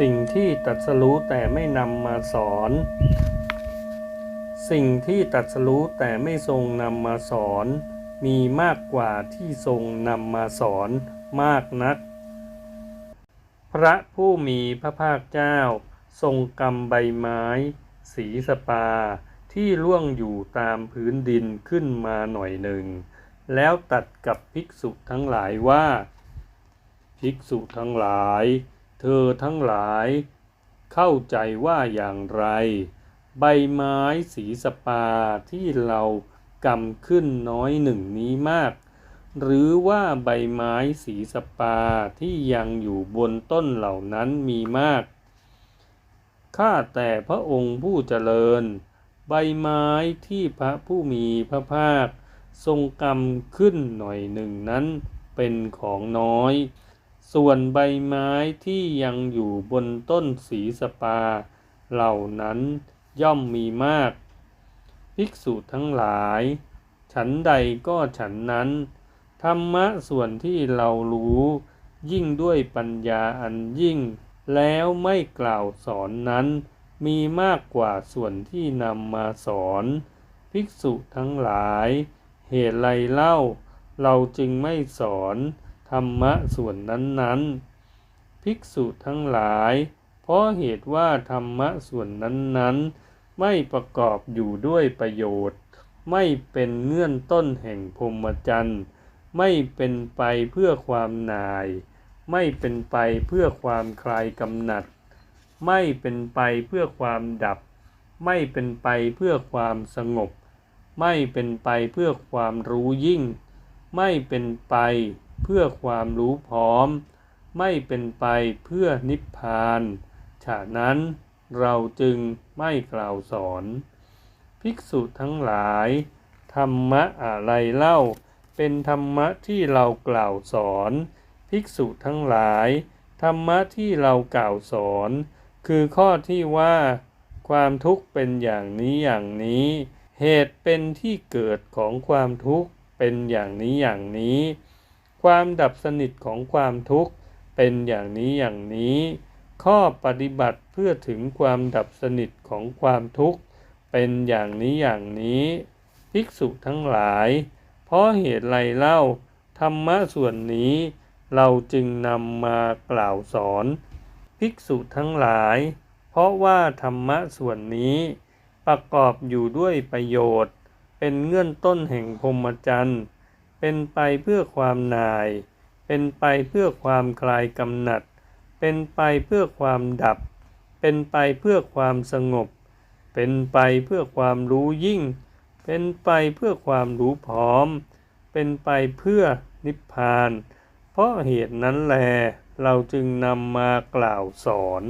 สิ่งที่ตัดสรู้แต่ไม่นำมาสอน สิ่งที่ตัดสรู้แต่ไม่ทรงนำมาสอน มีมากกว่าที่ทรงนำมาสอนมากนัก พระผู้มีพระภาคเจ้า ทรงกำใบไม้ สีสปา ที่ร่วงอยู่ตามพื้นดินขึ้นมาหน่อยหนึ่ง แล้วตัดกับภิกษุทั้งหลายว่า ภิกษุทั้งหลาย เธอทั้งหลาย เข้าใจว่าอย่างไร ใบไม้สีสปาที่เรากำขึ้นน้อยหนึ่งนี้มาก หรือว่าใบไม้สีสปาที่ยังอยู่บนต้นเหล่านั้นมีมาก ข้าแต่พระองค์ผู้เจริญ ใบไม้ที่พระผู้มีพระภาค ทรงกำขึ้นหน่อยหนึ่งนั้นเป็นของน้อย ส่วนใบไม้ที่ยังอยู่บนต้นสีสปา เหล่านั้นย่อมมีมาก ภิกษุทั้งหลาย ฉันใดก็ฉันนั้น ธรรมะส่วนที่เรารู้ ยิ่งด้วยปัญญาอันยิ่ง แล้วไม่กล่าวสอนนั้น มีมากกว่าส่วนที่นำมาสอน ภิกษุทั้งหลาย เหตุไรเล่า เราจึงไม่สอน รรมะส่วนนั้นๆ ภิกษุทั้งหลาย เพราะเหตุว่าธรรมะส่วนนั้นๆ ไม่ประกอบอยู่ด้วยประโยชน์ ไม่เป็นเงื่อนต้นแห่งพรหมจรรย์ ไม่เป็นไปเพื่อความนาย ไม่เป็นไปเพื่อความคลายกำหนัด ไม่เป็นไปเพื่อความดับ ไม่เป็นไปเพื่อความสงบ ไม่เป็นไปเพื่อความรู้ยิ่ง ไม่เป็นไป เพื่อความรู้พร้อม ไม่เป็นไปเพื่อนิพพานฉะนั้นเราจึงไม่กล่าวสอน ภิกษุทั้งหลาย ธรรมะอะไรเล่า เป็นธรรมะที่เรากล่าวสอน ภิกษุทั้งหลาย ธรรมะที่เรากล่าวสอน คือข้อที่ว่า ความทุกข์เป็นอย่างนี้อย่างนี้ เหตุเป็นที่เกิดของความทุกข์เป็นอย่างนี้อย่างนี้ ความดับสนิทของความทุกข์เป็นอย่างนี้อย่างนี้ ข้อปฏิบัติเพื่อถึงความดับสนิทของความทุกข์เป็นอย่างนี้อย่างนี้ ภิกษุทั้งหลาย เพราะเหตุไรเล่า ธรรมะส่วนนี้ เราจึงนำมากล่าวสอน ภิกษุทั้งหลาย เพราะว่าธรรมะส่วนนี้ ประกอบอยู่ด้วยประโยชน์ เป็นเงื่อนต้นแห่งพรหมจรรย์ เป็นไปเพื่อความนาย เป็นไปเพื่อความคลายกำหนัด เป็นไปเพื่อความดับ เป็นไปเพื่อความสงบ เป็นไปเพื่อความรู้ยิ่ง เป็นไปเพื่อความรู้พร้อม เป็นไปเพื่อนิพพาน เพราะเหตุนั้นแล เราจึงนำมากล่าวสอน